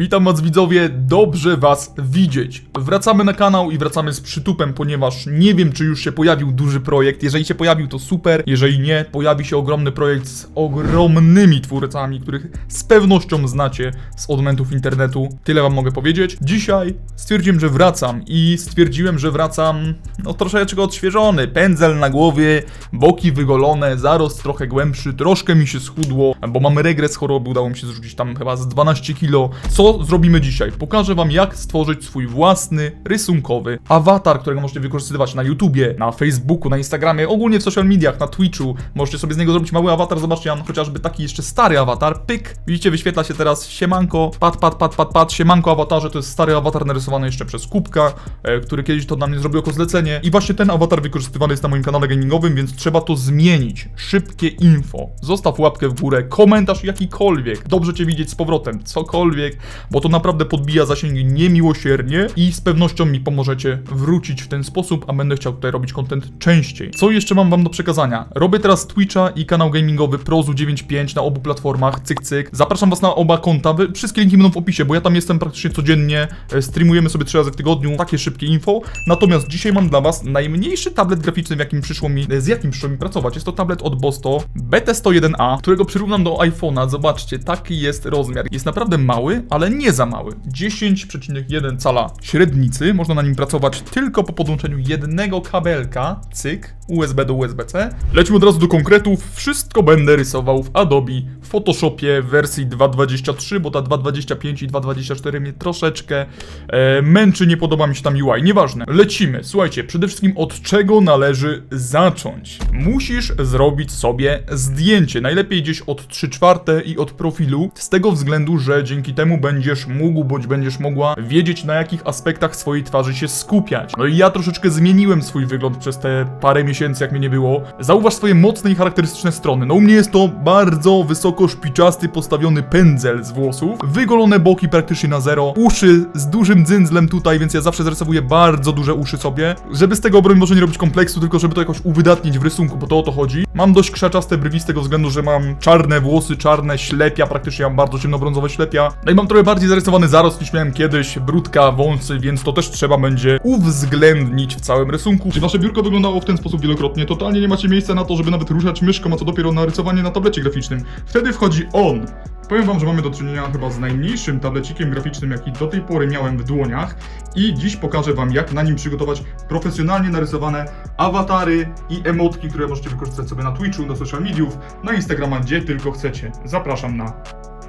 Witam was widzowie, dobrze was widzieć. Wracamy na kanał i wracamy z przytupem, ponieważ nie wiem czy już się pojawił duży projekt. Jeżeli się pojawił to super, jeżeli nie, pojawi się ogromny projekt z ogromnymi twórcami, których z pewnością znacie z odmentów internetu. Tyle wam mogę powiedzieć. Dzisiaj stwierdziłem, że wracam i stwierdziłem, że wracam no troszeczkę odświeżony. Pędzel na głowie, boki wygolone, zarost trochę głębszy, troszkę mi się schudło, bo mamy regres choroby, udało mi się zrzucić tam chyba z 12 kilo. Co zrobimy dzisiaj? Pokażę wam jak stworzyć swój własny, rysunkowy awatar, którego możecie wykorzystywać na YouTubie, na Facebooku, na Instagramie, ogólnie w social mediach, na Twitchu. Możecie sobie z niego zrobić mały awatar, zobaczcie, ja mam chociażby taki jeszcze stary awatar, pyk. Widzicie, wyświetla się teraz siemanko, pat, pat, pat, pat, pat, siemanko awatarze, to jest stary awatar narysowany jeszcze przez Kubka, e, który kiedyś to na mnie zrobił jako zlecenie. I właśnie ten awatar wykorzystywany jest na moim kanale gamingowym, więc trzeba to zmienić. Szybkie info. Zostaw łapkę w górę, komentarz jakikolwiek. Dobrze cię widzieć z powrotem, cokolwiek, bo to naprawdę podbija zasięgi niemiłosiernie i z pewnością mi pomożecie wrócić w ten sposób, a będę chciał tutaj robić content częściej. Co jeszcze mam wam do przekazania? Robię teraz Twitcha i kanał gamingowy Prozu95 na obu platformach, cyk cyk. Zapraszam was na oba konta, wszystkie linki będą w opisie, bo ja tam jestem praktycznie codziennie, e, streamujemy sobie trzy razy w tygodniu, takie szybkie info. Natomiast dzisiaj mam dla was najmniejszy tablet graficzny, w jakim przyszło mi, z jakim przyszło mi pracować. Jest to tablet od Bosto BT101A, którego przyrównam do iPhone'a. Zobaczcie, taki jest rozmiar. Jest naprawdę mały, ale nie za mały. 10,1 cala średnicy. Można na nim pracować tylko po podłączeniu jednego kabelka, cyk, USB do USB-C. Lecimy od razu do konkretów. Wszystko będę rysował w Adobe Photoshopie w wersji 2.23, bo ta 2.25 i 2.24 mnie troszeczkę e, męczy, nie podoba mi się tam UI. Nieważne. Lecimy. Słuchajcie, przede wszystkim od czego należy zacząć? Musisz zrobić sobie zdjęcie. Najlepiej gdzieś od 3 czwarte i od profilu, z tego względu, że dzięki temu będziesz mógł, bądź będziesz mogła wiedzieć, na jakich aspektach swojej twarzy się skupiać. No i ja troszeczkę zmieniłem swój wygląd przez te parę miesięcy, jak mnie nie było. Zauważ swoje mocne i charakterystyczne strony. No u mnie jest to bardzo wysoko szpiczasty, postawiony pędzel z włosów, wygolone boki praktycznie na zero, uszy z dużym dzyndzlem tutaj, więc ja zawsze zarysowuję bardzo duże uszy sobie, żeby z tego broń może nie robić kompleksu, tylko żeby to jakoś uwydatnić w rysunku, bo to o to chodzi. Mam dość krzaczaste brwi z tego względu, że mam czarne włosy, czarne ślepia, praktycznie mam bardzo ciemnobrązowe ślepia. No i mam trochę bardziej zarysowany zarost niż miałem kiedyś, brudka, wąsy, więc to też trzeba będzie uwzględnić w całym rysunku. Czy wasze biurko wyglądało w ten sposób wielokrotnie? Totalnie nie macie miejsca na to, żeby nawet ruszać myszką, a co dopiero na rysowanie na tablecie graficznym. Wtedy wchodzi on. Powiem wam, że mamy do czynienia chyba z najmniejszym tablecikiem graficznym, jaki do tej pory miałem w dłoniach i dziś pokażę wam, jak na nim przygotować profesjonalnie narysowane awatary i emotki, które możecie wykorzystać sobie na Twitchu, na social mediów, na Instagrama, gdzie tylko chcecie. Zapraszam na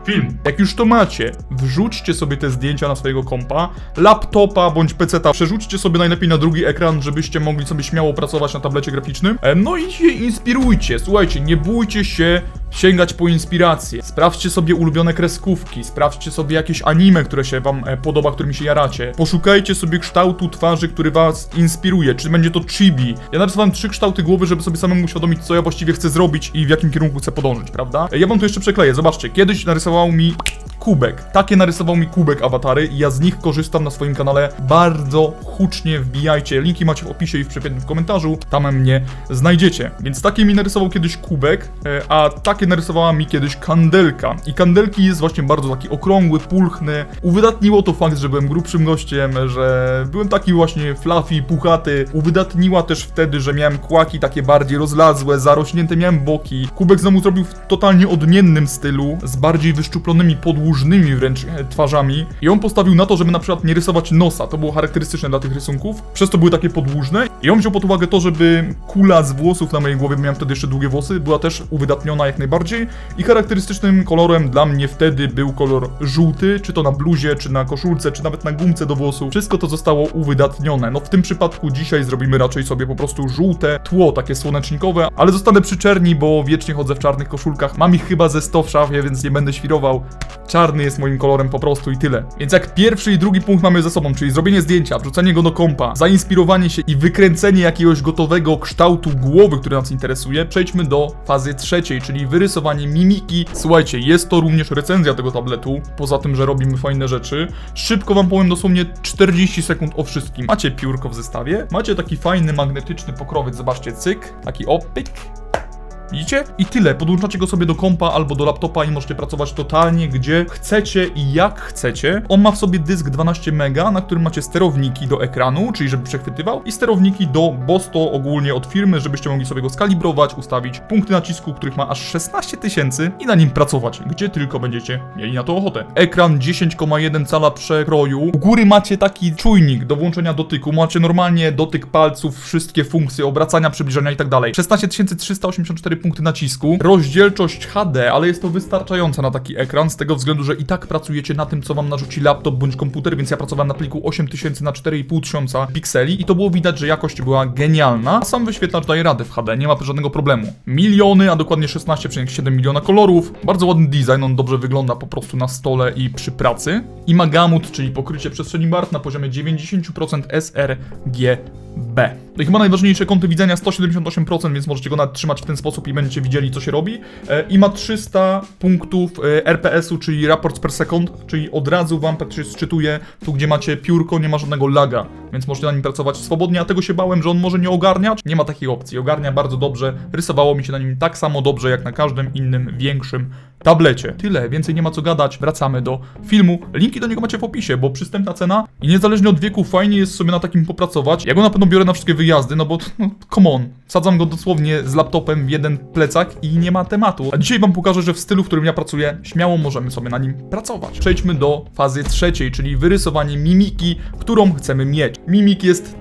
film. Jak już to macie, wrzućcie sobie te zdjęcia na swojego kompa, laptopa bądź peceta, przerzućcie sobie najlepiej na drugi ekran, żebyście mogli sobie śmiało pracować na tablecie graficznym. E, No i się inspirujcie, słuchajcie, nie bójcie się sięgać po inspirację. Sprawdźcie sobie ulubione kreskówki, sprawdźcie sobie jakieś anime, które się wam e, podoba, którymi się jaracie. Poszukajcie sobie kształtu twarzy, który was inspiruje, czy będzie to chibi. Ja narysowałem trzy kształty głowy, żeby sobie samemu uświadomić, co ja właściwie chcę zrobić i w jakim kierunku chcę podążyć, prawda? E, Ja wam to jeszcze przekleję, zobaczcie, kiedyś narysował mi kubek. Takie narysował mi kubek awatary i ja z nich korzystam na swoim kanale. Bardzo hucznie wbijajcie. Linki macie w opisie i w przepiętnym komentarzu. Tam mnie znajdziecie. Więc takie mi narysował kiedyś kubek, e, a takie narysowała mi kiedyś kandelka. I kandelki jest właśnie bardzo taki okrągły, pulchny. Uwydatniło to fakt, że byłem grubszym gościem, że byłem taki właśnie fluffy, puchaty. Uwydatniła też wtedy, że miałem kłaki takie bardziej rozlazłe, zarośnięte miałem boki. Kubek znowu zrobił w totalnie odmiennym stylu, z bardziej wyszczuplonymi, podłużnymi wręcz e, twarzami. I on postawił na to, żeby na przykład nie rysować nosa. To było charakterystyczne dla tych rysunków. Przez to były takie podłużne. I on wziął pod uwagę to, żeby kula z włosów na mojej głowie, miałem wtedy jeszcze długie włosy, była też uwydatniona jak najbardziej. I charakterystycznym kolorem dla mnie wtedy był kolor żółty, czy to na bluzie, czy na koszulce, czy nawet na gumce do włosów. Wszystko to zostało uwydatnione. No w tym przypadku dzisiaj zrobimy raczej sobie po prostu żółte tło, takie słonecznikowe, ale zostanę przy czerni, bo wiecznie chodzę w czarnych koszulkach. Mam ich chyba ze 100 w szafie, więc nie będę świrował. Czarny jest moim kolorem po prostu i tyle. Więc jak pierwszy i drugi punkt mamy za sobą, czyli zrobienie zdjęcia, wrzucenie go do kompa, zainspirowanie się i wykręcenie jakiegoś gotowego kształtu głowy, który nas interesuje, przejdźmy do fazy trzeciej, czyli wyrysowanie mimiki. Słuchajcie, jest to również recenzja tego tabletu, poza tym, że robimy fajne rzeczy. Szybko wam powiem dosłownie 40 sekund o wszystkim. Macie piórko w zestawie, macie taki fajny magnetyczny pokrowiec, zobaczcie, cyk, taki opyk, Widzicie? I tyle. Podłączacie go sobie do kompa albo do laptopa i możecie pracować totalnie gdzie chcecie i jak chcecie. On ma w sobie dysk 12 mega, na którym macie sterowniki do ekranu, czyli żeby przechwytywał i sterowniki do BOSTO ogólnie od firmy, żebyście mogli sobie go skalibrować, ustawić punkty nacisku, których ma aż 16 tysięcy i na nim pracować, gdzie tylko będziecie mieli na to ochotę. Ekran 10,1 cala przekroju. U góry macie taki czujnik do włączenia dotyku. Macie normalnie dotyk palców, wszystkie funkcje, obracania, przybliżenia i tak dalej. 16 384 punkty nacisku. Rozdzielczość HD, ale jest to wystarczająca na taki ekran, z tego względu, że i tak pracujecie na tym, co wam narzuci laptop bądź komputer, więc ja pracowałem na pliku 8000 na 4500 pikseli i to było widać, że jakość była genialna. A sam wyświetlacz daje radę w HD, nie ma żadnego problemu. Miliony, a dokładnie 16,7 miliona kolorów. Bardzo ładny design, on dobrze wygląda po prostu na stole i przy pracy. I ma gamut, czyli pokrycie przestrzeni BART na poziomie 90% sRGB. I chyba najważniejsze kąty widzenia 178%, więc możecie go nawet trzymać w ten sposób i będziecie widzieli, co się robi. E, I ma 300 punktów e, RPS-u, czyli Reports per Second, czyli od razu wam praktycznie sczytuje tu, gdzie macie piórko, nie ma żadnego laga, więc możecie na nim pracować swobodnie, a tego się bałem, że on może nie ogarniać. Nie ma takiej opcji, ogarnia bardzo dobrze, rysowało mi się na nim tak samo dobrze, jak na każdym innym, większym tablecie. Tyle, więcej nie ma co gadać, wracamy do filmu. Linki do niego macie w opisie, bo przystępna cena i niezależnie od wieku fajnie jest sobie na takim popracować. Ja go na pewno biorę na wszystkie wyjazdy, no bo no, come on. Sadzam go dosłownie z laptopem w jeden plecak i nie ma tematu. A dzisiaj wam pokażę, że w stylu, w którym ja pracuję, śmiało możemy sobie na nim pracować. Przejdźmy do fazy trzeciej, czyli wyrysowanie mimiki, którą chcemy mieć. Mimik jest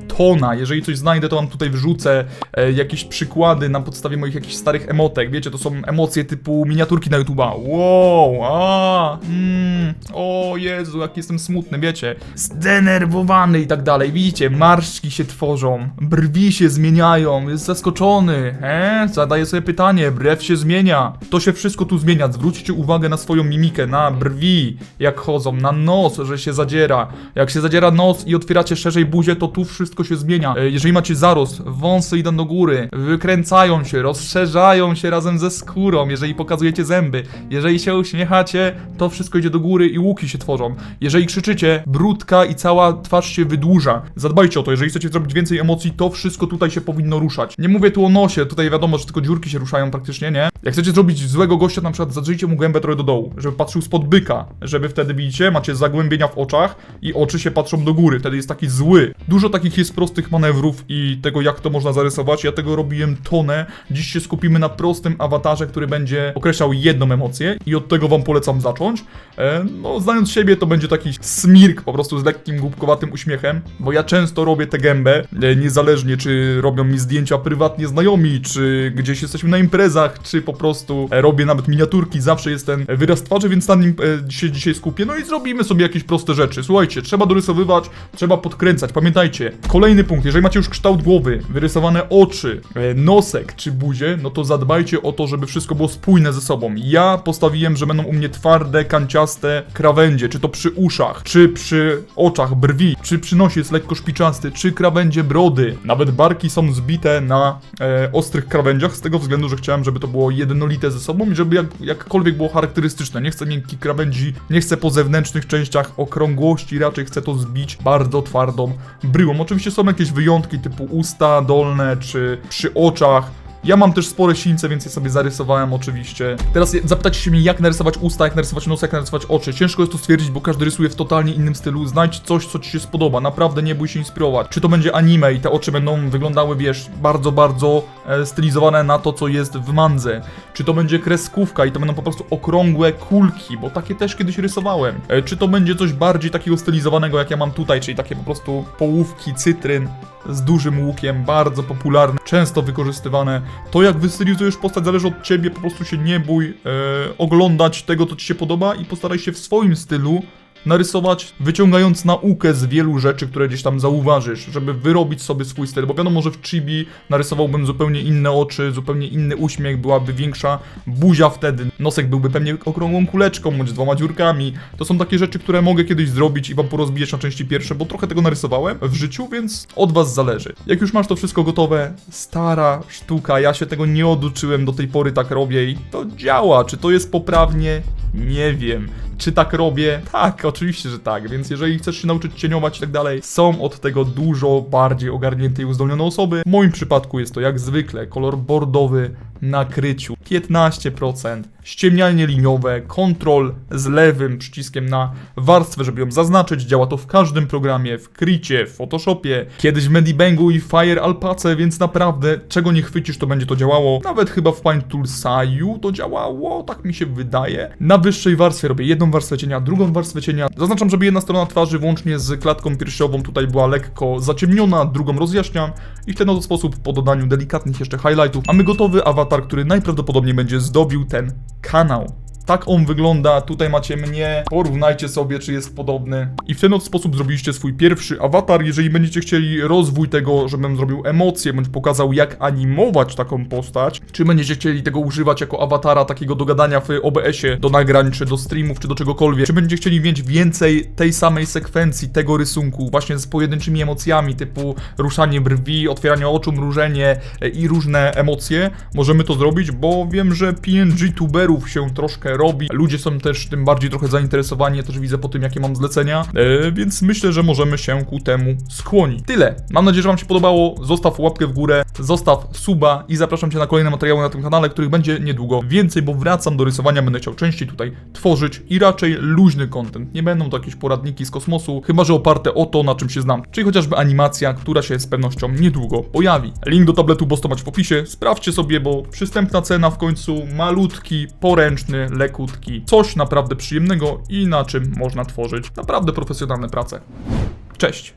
Jeżeli coś znajdę, to wam tutaj wrzucę e, jakieś przykłady na podstawie moich jakichś starych emotek. Wiecie, to są emocje typu miniaturki na YouTube'a. Wow, a, mm, o Jezu, jak jestem smutny, wiecie. Zdenerwowany i tak dalej. Widzicie, marszczki się tworzą, brwi się zmieniają, jest zaskoczony, he? Zadaje sobie pytanie, brew się zmienia. To się wszystko tu zmienia. Zwróćcie uwagę na swoją mimikę, na brwi, jak chodzą, na nos, że się zadziera. Jak się zadziera nos i otwieracie szerzej buzię, to tu wszystko się zmienia. E, Jeżeli macie zarost, wąsy idą do góry, wykręcają się, rozszerzają się razem ze skórą, jeżeli pokazujecie zęby. Jeżeli się uśmiechacie, to wszystko idzie do góry i łuki się tworzą. Jeżeli krzyczycie, brudka i cała twarz się wydłuża. Zadbajcie o to, jeżeli chcecie zrobić więcej emocji, to wszystko tutaj się powinno ruszać. Nie mówię tu o nosie, tutaj wiadomo, że tylko dziurki się ruszają praktycznie, nie? Jak chcecie zrobić złego gościa, na przykład zadrzyjcie mu gębę trochę do dołu, żeby patrzył spod byka, żeby wtedy widzicie, macie zagłębienia w oczach i oczy się patrzą do góry, wtedy jest taki zły. Dużo takich jest prostych manewrów i tego jak to można zarysować, ja tego robiłem tonę. Dziś się skupimy na prostym awatarze, który będzie określał jedną emocję i od tego wam polecam zacząć. E, no, znając siebie, to będzie taki smirk po prostu z lekkim, głupkowatym uśmiechem, bo ja często robię tę gębę, e, niezależnie czy robią mi zdjęcia prywatnie znajomi, czy gdzieś jesteśmy na imprezach, czy po prostu e, robię nawet miniaturki, zawsze jest ten wyraz twarzy, więc na nim e, się dzisiaj skupię. No i zrobimy sobie jakieś proste rzeczy. Słuchajcie, trzeba dorysowywać, trzeba podkręcać. Pamiętajcie, kolejny punkt, jeżeli macie już kształt głowy, wyrysowane oczy, e, nosek czy buzię, no to zadbajcie o to, żeby wszystko było spójne ze sobą. Ja postawiłem, że będą u mnie twarde, kanciaste krawędzie, czy to przy uszach, czy przy oczach, brwi, czy przy nosie jest lekko szpiczasty, czy krawędzie brody. Nawet barki są zbite na e, ostrych krawędziach, z tego względu, że chciałem, żeby to było jednolite ze sobą i żeby jak, jakkolwiek było charakterystyczne. Nie chcę miękkich krawędzi, nie chcę po zewnętrznych częściach okrągłości, raczej chcę to zbić bardzo twardą bryłą. Oczywiście są jakieś wyjątki typu usta dolne, czy przy oczach. Ja mam też spore sińce, więc je sobie zarysowałem oczywiście. Teraz zapytacie się mnie, jak narysować usta, jak narysować nos, jak narysować oczy. Ciężko jest to stwierdzić, bo każdy rysuje w totalnie innym stylu. Znajdź coś, co ci się spodoba. Naprawdę nie bój się inspirować. Czy to będzie anime i te oczy będą wyglądały, wiesz, bardzo, bardzo e, stylizowane na to, co jest w mandze. Czy to będzie kreskówka i to będą po prostu okrągłe kulki, bo takie też kiedyś rysowałem. E, czy to będzie coś bardziej takiego stylizowanego, jak ja mam tutaj, czyli takie po prostu połówki, cytryn z dużym łukiem, bardzo popularne, często wykorzystywane. To jak wystylizujesz postać zależy od ciebie, po prostu się nie bój e, oglądać tego, co ci się podoba i postaraj się w swoim stylu narysować, wyciągając naukę z wielu rzeczy, które gdzieś tam zauważysz, żeby wyrobić sobie swój styl, bo wiadomo, że w chibi narysowałbym zupełnie inne oczy, zupełnie inny uśmiech, byłaby większa buzia wtedy, nosek byłby pewnie okrągłą kuleczką, bądź dwoma dziurkami. To są takie rzeczy, które mogę kiedyś zrobić i wam porozbijać na części pierwsze, bo trochę tego narysowałem w życiu, więc od was zależy. Jak już masz to wszystko gotowe, stara sztuka, ja się tego nie oduczyłem do tej pory, tak robię i to działa. Czy to jest poprawnie? Nie wiem. Czy tak robię? Tak, oczywiście, że tak. Więc jeżeli chcesz się nauczyć cieniować i tak dalej, są od tego dużo bardziej ogarnięte i uzdolnione osoby. W moim przypadku jest to jak zwykle kolor bordowy na kryciu 15%, ściemnianie liniowe, kontrol z lewym przyciskiem na warstwę, żeby ją zaznaczyć. Działa to w każdym programie, w Kricie, w Photoshopie, kiedyś w Medibangu i Fire Alpace, więc naprawdę czego nie chwycisz, to będzie to działało. Nawet chyba w Paint Tool Saju to działało, tak mi się wydaje. Na wyższej warstwie robię jedną warstwę cienia, drugą warstwę cienia. Zaznaczam, żeby jedna strona twarzy włącznie z klatką piersiową tutaj była lekko zaciemniona, drugą rozjaśniam i w ten oto sposób po dodaniu delikatnych jeszcze highlightów mamy gotowy awatar, który najprawdopodobniej będzie zdobił ten kanał. Tak on wygląda, tutaj macie mnie, porównajcie sobie, czy jest podobny. I w ten sposób zrobiliście swój pierwszy awatar. Jeżeli będziecie chcieli rozwój tego, żebym zrobił emocje, bądź pokazał jak animować taką postać, czy będziecie chcieli tego używać jako awatara takiego do gadania w OBS-ie, do nagrań, czy do streamów, czy do czegokolwiek, czy będziecie chcieli mieć więcej tej samej sekwencji, tego rysunku, właśnie z pojedynczymi emocjami, typu ruszanie brwi, otwieranie oczu, mrużenie e, i różne emocje, możemy to zrobić, bo wiem, że PNG tuberów się troszkę robi. Ludzie są też tym bardziej trochę zainteresowani, ja też widzę po tym, jakie mam zlecenia, e, więc myślę, że możemy się ku temu skłonić. Tyle. Mam nadzieję, że Wam się podobało. Zostaw łapkę w górę, zostaw suba i zapraszam Cię na kolejne materiały na tym kanale, których będzie niedługo więcej, bo wracam do rysowania, będę chciał częściej tutaj tworzyć i raczej luźny content. Nie będą to jakieś poradniki z kosmosu, chyba że oparte o to, na czym się znam, czyli chociażby animacja, która się z pewnością niedługo pojawi. Link do tabletu Bosto macie w opisie, sprawdźcie sobie, bo przystępna cena w końcu, malutki, poręczny, lekutki, coś naprawdę przyjemnego i na czym można tworzyć naprawdę profesjonalne prace. Cześć!